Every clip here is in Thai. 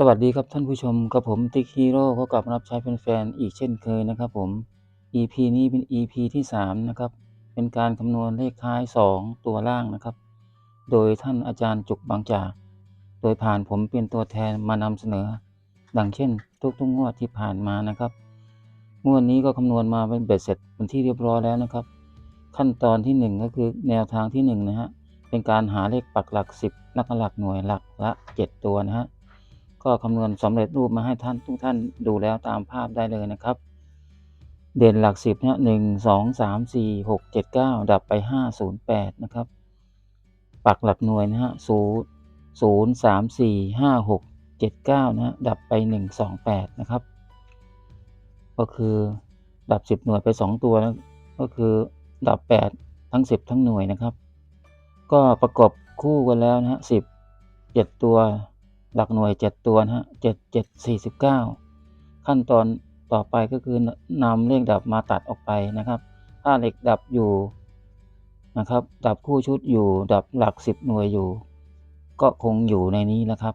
สวัสดีครับท่านผู้ชมกับผมติ๊กฮีโร่ก็กลับมารับใช้แฟนๆอีกเช่นเคยนะครับผม EP นี้เป็น EP ที่ 3 นะครับ เป็นการคำนวณเลขท้าย 2 ตัวล่างนะครับ โดยท่านอาจารย์จุกบางจาก โดยผ่านผมเป็นตัวแทนมานำเสนอ ดังเช่น ทุกๆงวดที่ผ่านมานะครับงวดนี้ก็คำนวณมาเป็นเบ็ดเสร็จเป็นที่เรียบร้อยแล้วนะครับ ขั้นตอนที่ 1 ก็คือแนวทางที่1นะฮะเป็นการหาเลขปักหลัก 10 หลักหลักหน่วยหลักละ 7 ตัวนะฮะ ก็คำนวณสำเร็จรูปมาให้ท่านทุกท่านดูแล้วตามภาพได้เลยนะครับ เด่นหลักสิบเนี่ยหนึ่งสองสามสี่หกเจ็ดเก้าดับไปห้าศูนย์แปดนะครับ ปักหลักหน่วยนะฮะศูนย์ศูนย์สามสี่ห้าหกเจ็ดเก้านะฮะดับไปหนึ่งสองแปดนะครับ ก็คือดับสิบหน่วยไปสองตัวนะก็คือดับแปดทั้งสิบทั้งหน่วยนะครับ ก็ประกอบคู่กันแล้วนะฮะสิบเจ็ดตัว หลักหน่วยเจ็ดตัวนะฮะเจ็ดเจ็ดสี่สิบเก้าขั้นตอนต่อไปก็คือนำเลขดับมาตัดออกไปนะครับ ถ้าเหล็กดับอยู่นะครับ ดับคู่ชุดอยู่ ดับหลักสิบหน่วยอยู่ ก็คงอยู่ในนี้นะครับ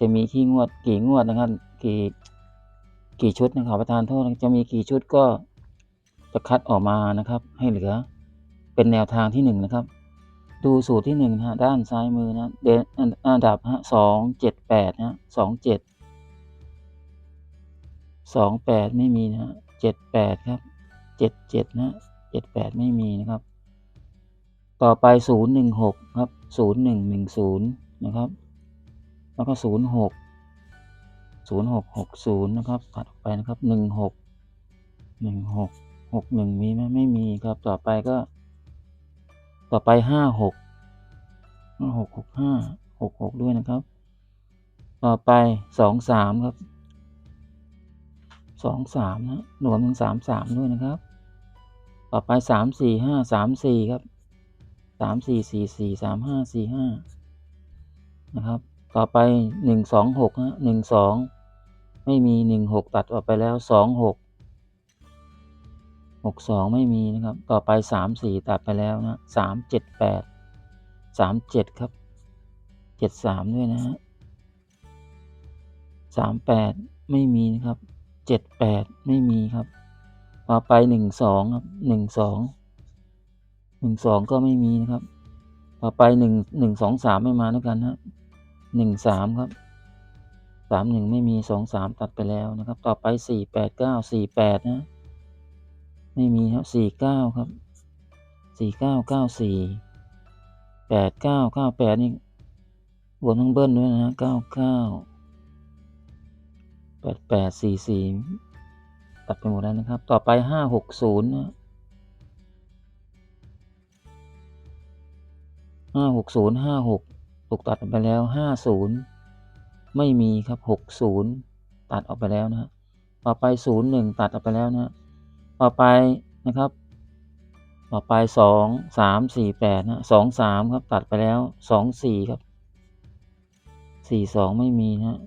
จะมีที่งวดกี่งวดนะครับ กี่กี่ชุดนะครับประธานโทษจะมีกี่ชุดก็จะคัดออกมานะครับ ให้เหลือเป็นแนวทางที่หนึ่งนะครับ ดูสูตรที่หนึ่งนะฮะด้านซ้ายมือนะเดนอันดับฮะสองเจ็ดแปดนะฮะสองเจ็ดสองแปดไม่มีนะฮะเจ็ดแปดครับเจ็ดเจ็ดนะเจ็ดแปดไม่มีนะครับ ต่อไปศูนย์หนึ่งหกครับศูนย์หนึ่งหนึ่งศูนย์นะครับ แล้วก็ศูนย์หกศูนย์หกหกศูนย์นะครับตัดออกไปนะครับหนึ่งหกหนึ่งหกหกหนึ่งมีไหมไม่มีครับต่อไปก็ ต่อไปห้าหกห้าหกหกห้าหกหกด้วยนะครับ ต่อไปสองสามครับสองสามนะรวมถึงสามสามด้วยนะครับ ต่อไปสามสี่ห้าสามสี่ครับสามสี่สี่สี่สามห้าสี่ห้านะครับ ต่อไปหนึ่งสองหกฮะหนึ่งสองไม่มีหนึ่งหกตัดออกไปแล้วสองหก หกสองไม่มีนะครับ ต่อไปสามสี่ตัดไปแล้วนะสามเจ็ดแปดสามเจ็ดครับเจ็ดสามด้วยนะฮะสามแปดไม่มีนะครับเจ็ดแปดไม่มีครับ ต่อไปหนึ่งสองครับหนึ่งสองหนึ่งสองก็ไม่มีนะครับ ต่อไปหนึ่งหนึ่งสองสามไม่มาด้วยกันนะหนึ่งสามครับสามหนึ่งไม่มีสองสามตัดไปแล้วนะครับ ต่อไปสี่แปดเก้าสี่แปดนะ ไม่มีครับสี่เก้าครับสี่เก้าเก้าสี่แปดเก้าเก้าแปดนี่รวมทั้งเบิ้ลด้วยนะฮะเก้าเก้าแปดแปดสี่สี่ตัดไปหมดแล้วนะครับ ต่อไปห้าหกศูนย์นะห้าหกศูนย์ห้าหกถูกตัดไปแล้วห้าศูนย์ไม่มีครับหกศูนย์ตัดออกไปแล้วนะต่อไปศูนย์หนึ่งตัดออกไปแล้วนะ ต่อไปนะครับต่อไปสองสามสี่แปดนะสองสามครับ ตัดไปแล้วสองสี่ครับสี่สองไม่มีนะ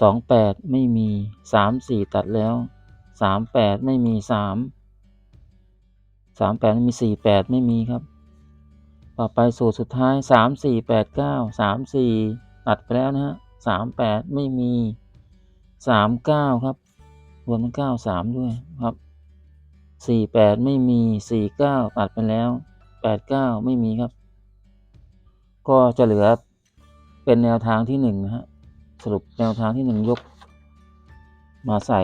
สองแปดไม่มีสามสี่ตัดแล้วสามแปดไม่มีสามสามแปดไม่มีสี่แปดไม่มีครับ ต่อไปสูตรสุดท้ายสามสี่แปดเก้าสามสี่ตัดไปแล้วนะฮะสามแปดไม่มีสามเก้าครับ รวมทั้งเก้าสามด้วยครับ สี่แปดไม่มีสี่เก้าตัดไปแล้วแปดเก้าไม่มีครับ ก็จะเหลือเป็นแนวทางที่หนึ่งนะฮะสรุปแนวทางที่หนึ่งยก มาใส่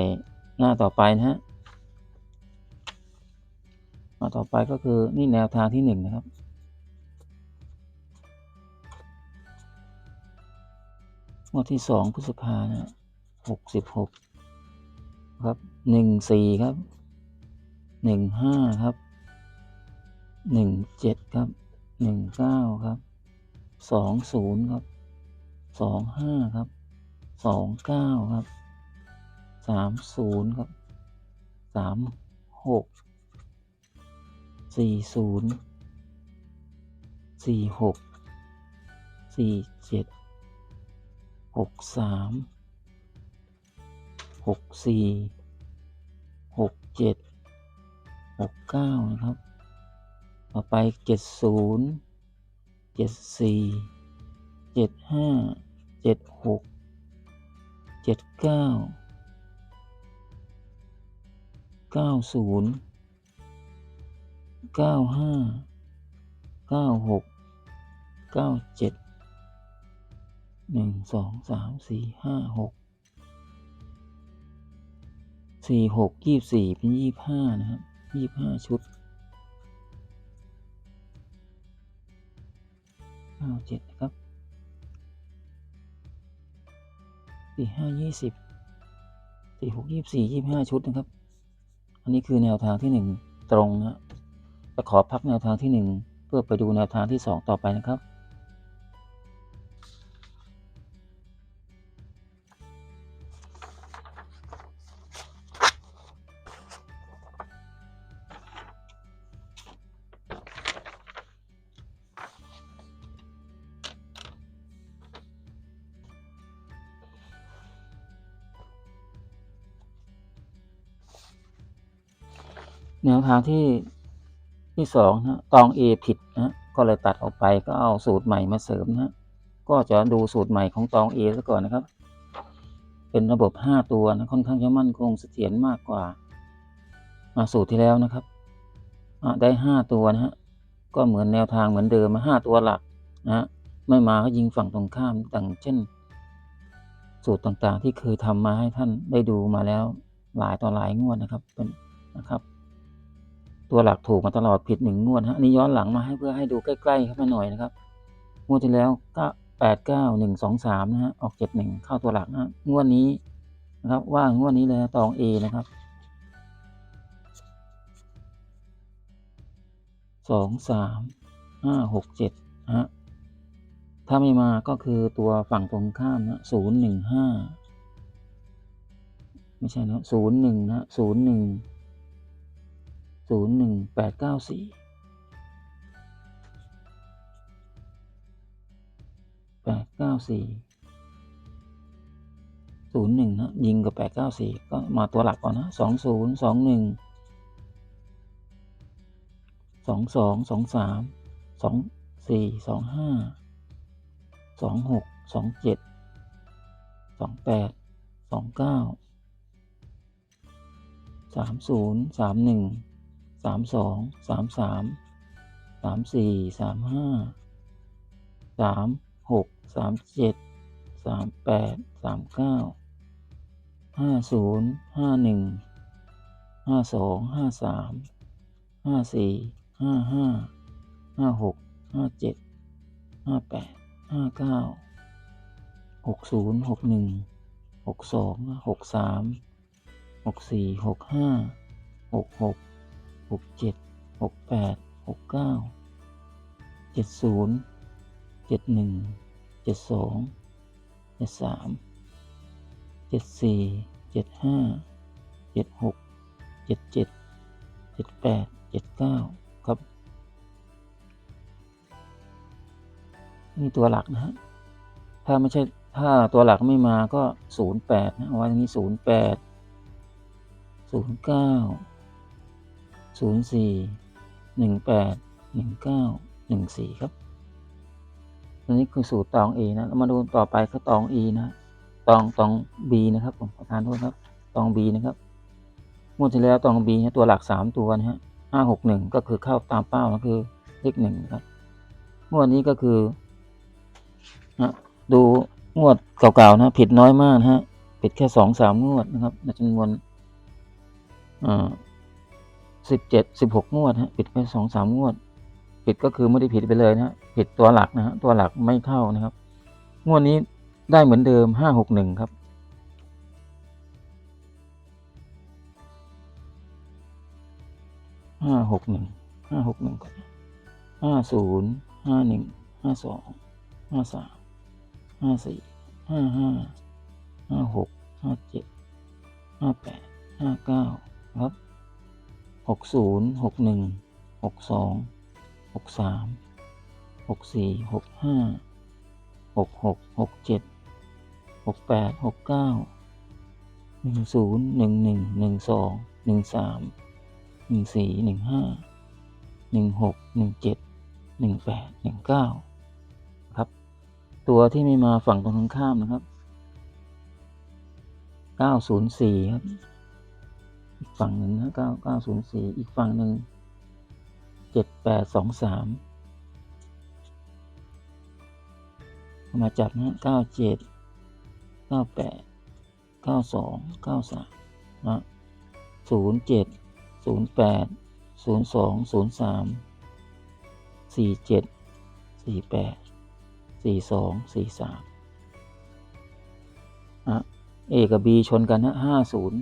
หน้าต่อไปนะฮะมาต่อไปก็คือนี่แนวทางที่หนึ่งนะครับ งวดที่สองพฤษภานะหกสิบหกครับหนึ่งสี่ครับ หนึ่งห้าครับหนึ่งเจ็ดครับหนึ่งเก้าครับสองศูนย์ครับสองห้าครับสองเก้าครับสามศูนย์ครับสามหกสี่ศูนย์สี่หกสี่เจ็ดหกสามหกสี่หกเจ็ด หกเก้านะครับ ต่อไปเจ็ดศูนย์เจ็ดสี่เจ็ดห้าเจ็ดหกเจ็ดเก้าเก้าศูนย์เก้าห้าเก้าหกเก้าเจ็ดหนึ่งสองสามสี่ห้าหกสี่หกยี่สี่เป็นยี่ห้านะครับ ยี่ห้าชุดเก้าเจ็ดนะครับสี่ห้ายี่สิบสี่หกยี่สี่ยี่ห้าชุดนะครับ อันนี้คือแนวทางที่หนึ่งตรงนะจะขอพักแนวทางที่หนึ่งเพื่อไปดูแนวทางที่สองต่อไปนะครับ แนวทางที่ที่สองนะตอง A ผิดนะก็เลยตัดออกไปก็เอาสูตรใหม่มาเสริมนะก็จะดูสูตรใหม่ของตอง A ซะก่อนนะครับ เป็นระบบ 5 ตัวนะค่อนข้างจะมั่นคงเสถียรมากกว่ามาสูตรที่แล้วนะครับได้ 5 ตัวนะฮะก็เหมือนแนวทางเหมือนเดิมมาห้าตัวหลักนะฮะไม่มาก็ยิงฝั่งตรงข้ามดังเช่น สูตรต่างๆที่เคยทำมาให้ท่านได้ดูมาแล้วหลายต่อหลายงวดนะครับเป็นนะครับ ตัวหลักถูกมาตลอดผิดหนึ่งงวดฮะอันนี้ย้อนหลังมาให้เพื่อให้ดูใกล้ๆเข้ามาหน่อยนะครับงวดที่แล้วก็แปดเก้าหนึ่งสองสามนะฮะออกเจ็ดหนึ่งเข้าตัวหลักนะฮะงวดนี้นะครับ ว่างวดนี้เลยตองเอนะครับสองสามห้าหกเจ็ดนะฮะถ้าไม่มาก็คือตัวฝั่งตรงข้ามนะศูนย์หนึ่งห้าไม่ใช่นะศูนย์หนึ่งนะศูนย์หนึ่ง 01894สี่ศูนย์หนึ่งนะ ยิงกับแปดเก้าสี่ก็มาตัวหลักก่อนนะสองศูนย์สองหนึ่งสองสองสองสามสองสี่สองห้าสองหกสองเจ็ดสองแป20 21 22 23 24 25 26 27 28 29 30 31ามสองสี่สองห้าสองหกสองเจ็ดสองแปดสองเก้าสามศูนย์สามหนึ่งสามสองสามสามสามสี่สามห้าสามหกสามเจ็ดสามแปดสามเก้าห้าศูนย์ห้าหนึ่งห้าสองห้าสามห้าสี่ห้าห้าห้าหกห้าเจ็ดห้าแปดห้าเก้าหกศูนย์หกหนึ่งหกสองหกสามหกสี่หกห้าหกหก หกเจ็ดหกแปดหกเก้าเจ็ดศูนย์เจ็ดหนึ่งเจ็ดสองเจ็ดสามเจ็ดสี่เจ็ดห้าเจ็ดหกเจ็ดเจ็ดเจ็ดแปดเจ็ดเก้าครับ นี่ตัวหลักนะฮะ ถ้าไม่ใช่ถ้าตัวหลักไม่มาก็ศูนย์แปดนะว้ตรงนี้ศูนย์แปดศูนย์เก้า ศูนย์สี่หนึ่งแปดหนึ่งเก้าหนึ่งสี่ครับอันนี้คือสูตรตอง A นะมาดูต่อไปก็ตอง E นะตองตอง B นะครับผมขอทานโทษครับตอง B นะครับงวดที่แล้วตอง B นะตัวหลักสามตัวนะฮะห้าหกหนึ่งก็คือเข้าตามเป้าก็คือเลขหนึ่งครับงวดนี้ก็คือนะดูงวดเก่าๆนะผิดน้อยมากนะฮะผิดแค่สองสามงวดนะครับในจำนวนอ่า สิบเจ็ดสิบหกงวดฮะผิดไปสองสามงวด ผิดก็คือไม่ได้ผิดไปเลยนะฮะผิดตัวหลักนะฮะตัวหลักไม่เข้านะครับ งวดนี้ได้เหมือนเดิมห้าหกหนึ่งครับห้าหกหนึ่งห้าหกหนึ่งห้าศูนย์ห้าหนึ่งห้าสองห้าสามห้าสี่ห้าห้าห้าหกห้าเจ็ดห้าแปดห้าเก้าครับ หกศูนย์หกหนึ่งหกสองหกสามหกสี่หกห้าหกหกหกเจ็ดหกแปดหกเก้าหนึ่งศูนย์หนึ่งหนึ่งหนึ่งสองหนึ่งสามหนึ่งสี่หนึ่งห้าหนึ่งหกหนึ่งเจ็ดหนึ่งแปดหนึ่งเก้าครับ ตัวที่ไม่มาฝั่งตรงข้ามนะครับเก้าศูนย์สี่ครับ อีกฝั่งหนึ่งนะเก้าเก้าศูนย์สี่อีกฝั่งหนึ่งเจ็ดแปดสองสามมาจับนะเก้าเจ็ดเก้าแปดเก้าสองเก้าสามนะศูนย์เจ็ดศูนย์แปดศูนย์สองศูนย์สามสี่เจ็ดสี่แปดสี่สองสี่สามอะ A กับ B ชนกันนะห้าศูนย์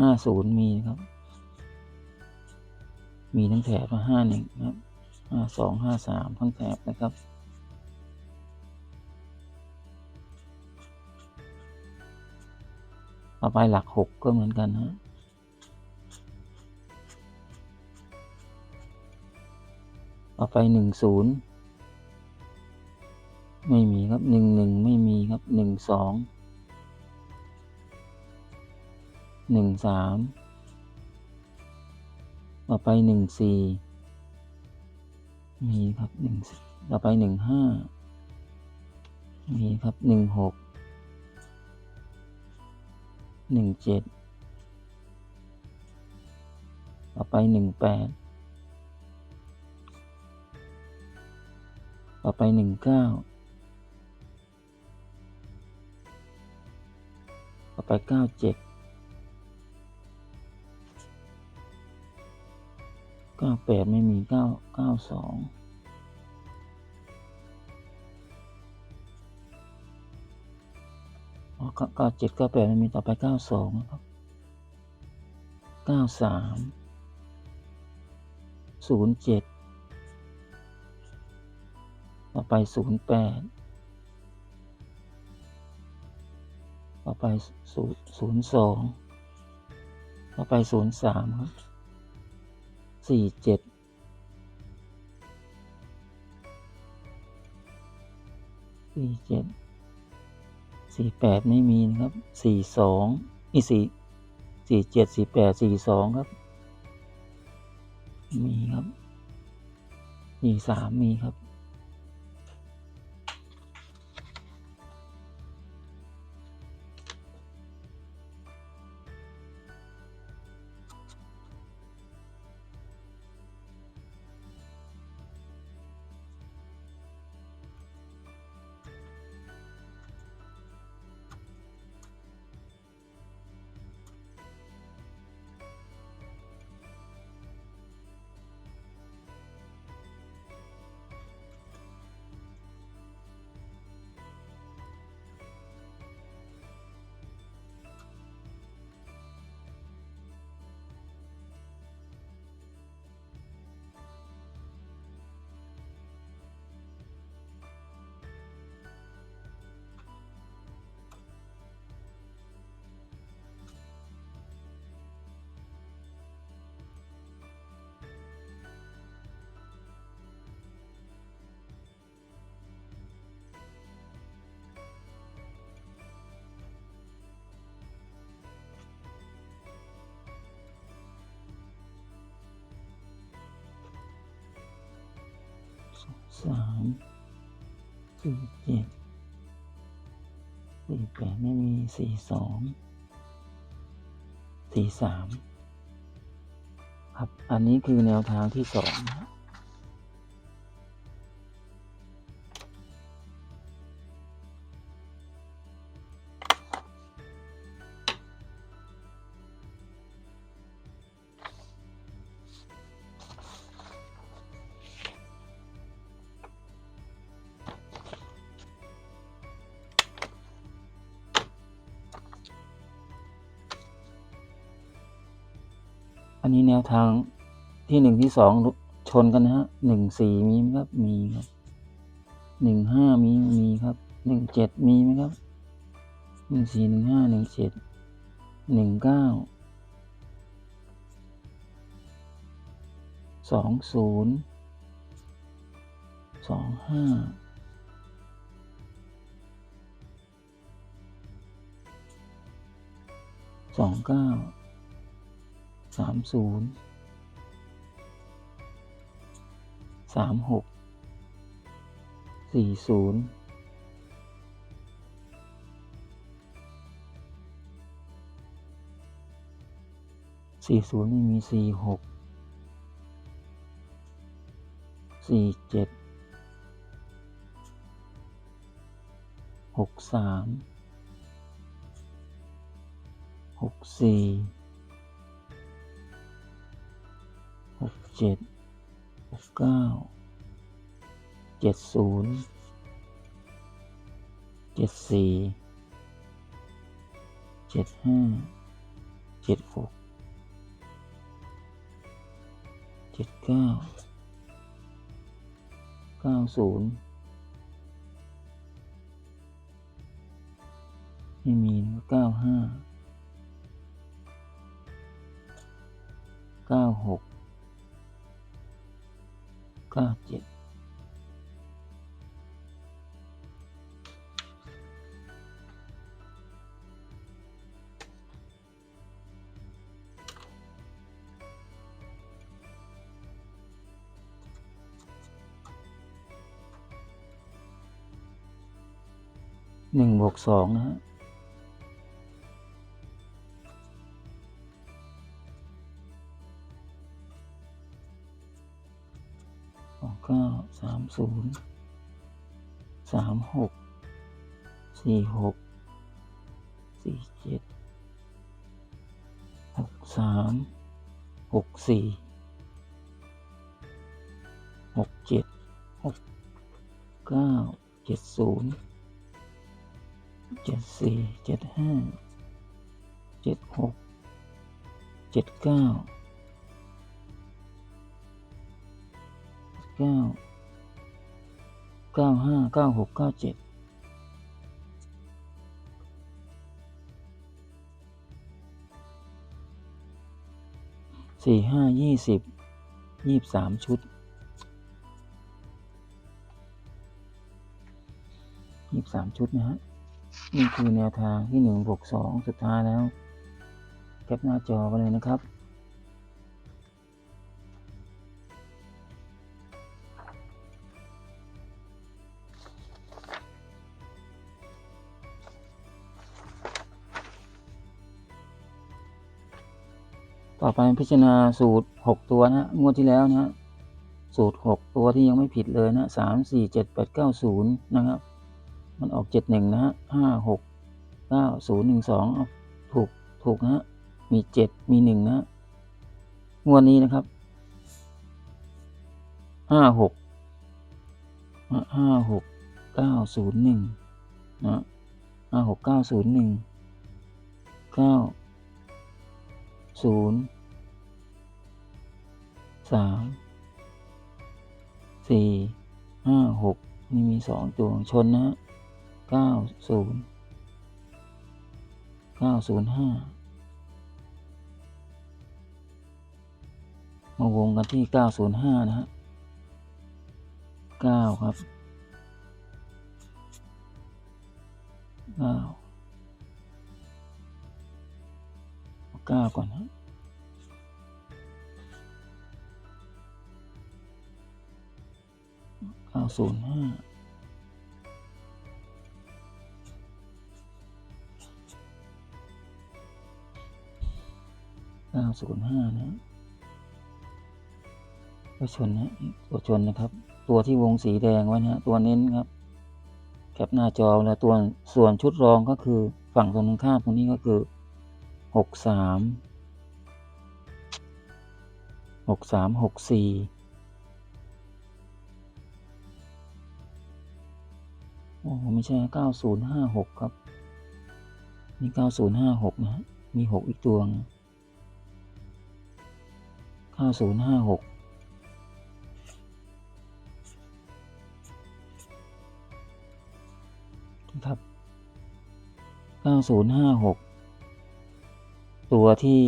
ห้าศูนย์มีนะครับ มีทั้งแถบมาห้าหนึ่งครับห้าสองห้าสามทั้งแถบนะครับต่อไปหลักหกก็เหมือนกันฮะต่อไปหนึ่งศูนย์ไม่มีครับหนึ่งหนึ่งไม่มีครับหนึ่งสอง หนึ่งสามต่อไปหนึ่งสี่มีครับหนึ่งต่อไปหนึ่งห้ามีครับหนึ่งหกหนึ่งเจ็ดต่อไปหนึ่งแปดต่อไปหนึ่งเก้าต่อไปเก้าเจ็ด เก้าแปดไม่มีเก้าเก้าสองอ๋อเก้าเจ็ดเก้าแปดไม่มีต่อไปเก้าสองครับเก้าสามศูนย์เจ็ดต่อไปศูนย์แปดต่อไปศูนย์สองต่อไปศูนย์สามครับ สี่เจ็ดสี่เจ็ดสี่แปดไม่มีนะครับสี่สองนี่สี่สี่เจ็ดสี่แปดสี่สองครับ มีครับสี่สามมีครับ สามสี่เจ็ดสี่แปดไม่มีสี่สองสี่สามครับ อันนี้คือแนวทางที่สองนะ นนี้แนวทางที่หนึ่งที่สองชนกันนะฮะหนึ่งสี่มีไหมครับ มีครับหนึ่งห้ามีมีครับหนึ่งเจ็ดมีไหมครับหนึ่งสี่หนึ่งห้าหนึ่งเจ็ดหนึ่งเก้าสองศูนย์สองห้าสองเก้า สามศูนย์สามหกสี่ศูนย์สี่ศูนย์ไม่มีสี่หกสี่เจ็ดหกสามหกสี่ เจ็ดเก้าเจ็ดศูนย์เจ็ดสี่เจ็ดห้าเจ็ดหกเจ็ดเก้าเก้าศูนย์ไม่มีนะเก้าห้าเก้าหก ก้าเจ็ดหนึ่งบวกสองนะฮะ ศูนย์สามหกสี่หกสี่เจ็ดหกสามหกสี่หกเจ็ดหกเก้าเจ็ดศูนย์เจ็ดสี่เจ็ดห้าเจ็ดหกเจ็ดเก้าเก้า เก้าห้าเก้าหกเก้าเจ็ดสี่ห้ายี่สิบยี่สามชุดยี่สามชุดนะฮะนี่คือแนวทางที่หนึ่งบวกสองสุดท้ายแล้ว แคปหน้าจอกันเลยนะครับ ไปพิจารณาสูตรหกตัวนะงวดที่แล้วนะสูตรหกตัวที่ยังไม่ผิดเลยนะสามสี่เจ็ดแปดเก้าศูนย์นะครับ มันออกเจ็ดหนึ่งนะฮะห้าหกเก้าศูนย์หนึ่งสองถูกถูกนะฮะมีเจ็ดมีหนึ่งนะฮะงวดนี้นะครับห้าหกห้าหกเก้าศูนย์หนึ่งนะห้าหกเก้าศูนย์หนึ่งเก้าศูนย์ สามสี่ห้าหกนี่มีสองตัวชนนะเก้าศูนย์เก้าศูนย์ห้ามาวงกันที่เก้าศูนย์ห้านะฮะเก้าครับเก้าเก้าก่อนนะ เก้าศูนย์ห้าเก้าศูนย์ห้านะตัวชนนะตัวชนนะครับ ตัวที่วงสีแดงไว้นะตัวเน้นครับ แคปหน้าจอแล้วตัวส่วนชุดรองก็คือฝั่งตรงข้ามตรงนี้ก็คือหกสามหกสามหกสี่ โอ้ไม่ใช่ 9056 ครับนี่9056 นะมี 6 อีกตัวง9056ครับ 9056 ตัวที่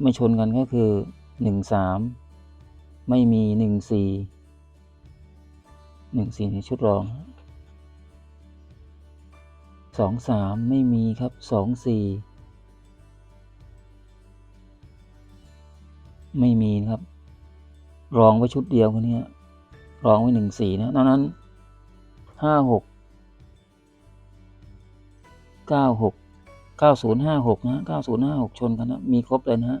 ไม่ชนกันก็คือ 13 ไม่มี 14 14ในชุดรอง สองสามไม่มีครับสองสี่ไม่มีครับ รองไว้ชุดเดียวคนนี้รองไว้หนึ่งสี่นะดังนั้นห้าหกเก้าหกเก้าศูนย์ห้าหกนะเก้าศูนย์ห้าหกชนกันนะ มีครบเลยนะฮะ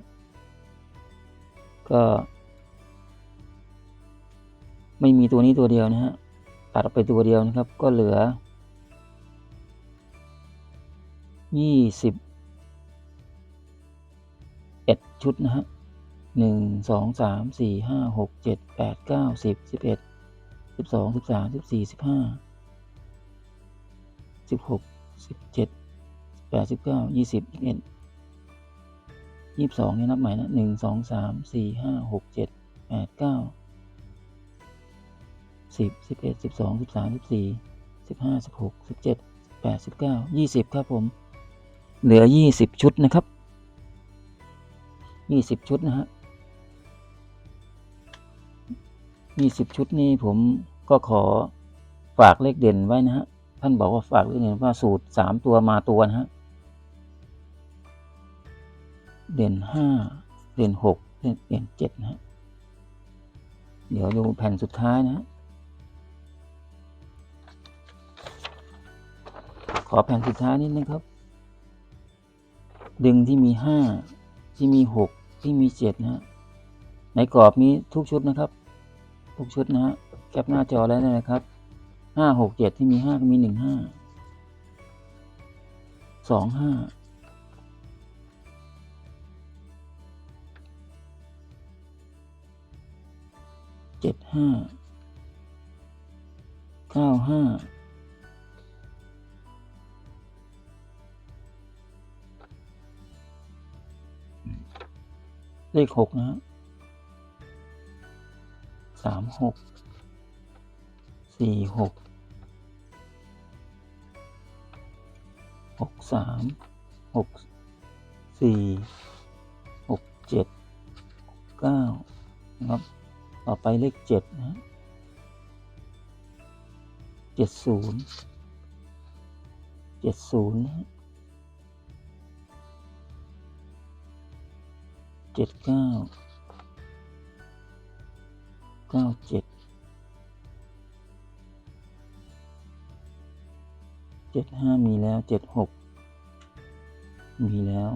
ก็ไม่มีตัวนี้ตัวเดียวนะฮะตัดไปตัวเดียวนะครับก็เหลือ ยี่สิบเอ็ดชุด นะฮะหนึ่งสองสามสี่ห้าหกเจ็ดแปดเก้าสิบสิบเอ็ดสิบสองสิบสามสิบสี่สิบห้าสิบหกสิบเจ็ดแปดสิบเก้ายี่สิบยี่สิบเอ็ดยี่สิบสองเนี่ยนับใหม่นะหนึ่งสองสามสี่ห้าหกเจ็ดแปดเก้าสิบสิบเอ็ดสิบสองสิบสามสิบสี่สิบห้าสิบหกสิบเจ็ดแปดสิบเก้ายี่สิบครับผม เหลือยี่สิบชุดนะครับยี่สิบชุดนะฮะยี่สิบชุดนี้ผมก็ขอฝากเลขเด่นไว้นะฮะ ท่านบอกว่าฝากเลขเด่นว่าสูตรสามตัวมาตัวนะฮะ เด่นห้าเด่นหกเด่นเด่นเจ็ดนะฮะ เดี๋ยวดูแผ่นสุดท้ายนะฮะขอแผ่นสุดท้ายนิดนะครับ ดึงที่มีห้าที่มีหกที่มีเจ็ดนะฮะในกรอบมีทุกชุดนะครับ ทุกชุดนะฮะแคปหน้าจอแล้วนะครับห้าหกเจ็ดที่มีห้าก็มีหนึ่งห้าสองห้าเจ็ดห้าเก้าห้า เลขหกนะฮะสามหกสี่หกหกสามหกสี่หกเจ็ดเก้านะครับต่อไปเลขเจ็ดนะเจ็ดศูนย์เจ็ดศูนย์นะ เจ็ดเก้าเก้าเจ็ดเจ็ดห้ามีแล้วเจ็ดหกมีแล้ว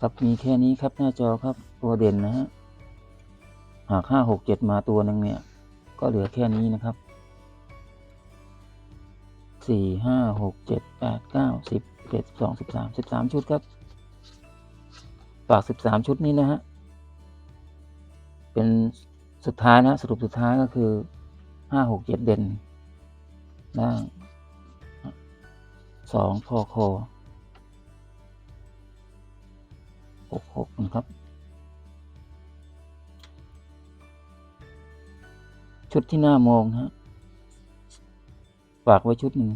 ครับมีแค่นี้ครับหน้าจอครับตัวเด่นนะฮะหากห้าหกเจ็ดมาตัวหนึ่งเนี่ย ก็เหลือแค่นี้นะครับสี่ห้าหกเจ็ดแปดเก้าสิบเจ็ดสองสิบสามสิบสามชุดครับ ฝากสิบสามชุดนี้นะฮะ เป็นสุดท้ายนะ สรุปสุดท้ายก็คือห้าหกเจ็ดเด่นล่างสองพอคอหกหกนะครับ ชุดที่น่ามองนะฮะ ฝากไว้ชุดหนึ่ง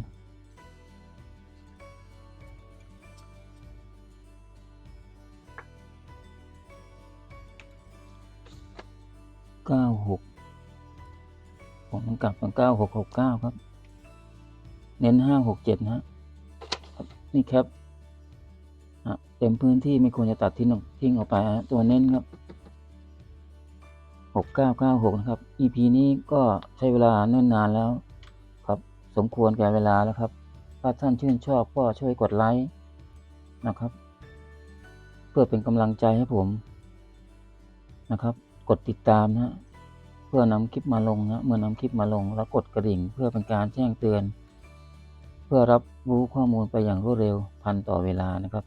เก้าหกผมต้องกลับเป็นเก้าหกหกเก้าครับ เน้นห้าหกเจ็ดนะฮะนี่ครับเต็มพื้นที่ไม่ควรจะตัดทิ้งออกทิ้งออกไปฮะตัวเน้นครับหกเก้าเก้าหกนะครับ EP นี้ก็ใช้เวลาเนิ่นนานแล้ว ครับ สมควรแก่เวลาแล้วครับ ถ้าท่านชื่นชอบก็ช่วยกดไลค์นะครับ เพื่อเป็นกำลังใจให้ผมนะครับ กดติดตามนะฮะเพื่อนำคลิปมาลงนะ เมื่อนำคลิปมาลง แล้วกดกระดิ่งเพื่อเป็นการแจ้งเตือน เพื่อรับรู้ข้อมูลไปอย่างรวดเร็วทันต่อเวลานะครับ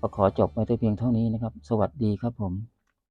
ก็ขอจบไว้แต่เพียงเท่านี้นะครับ สวัสดีครับผม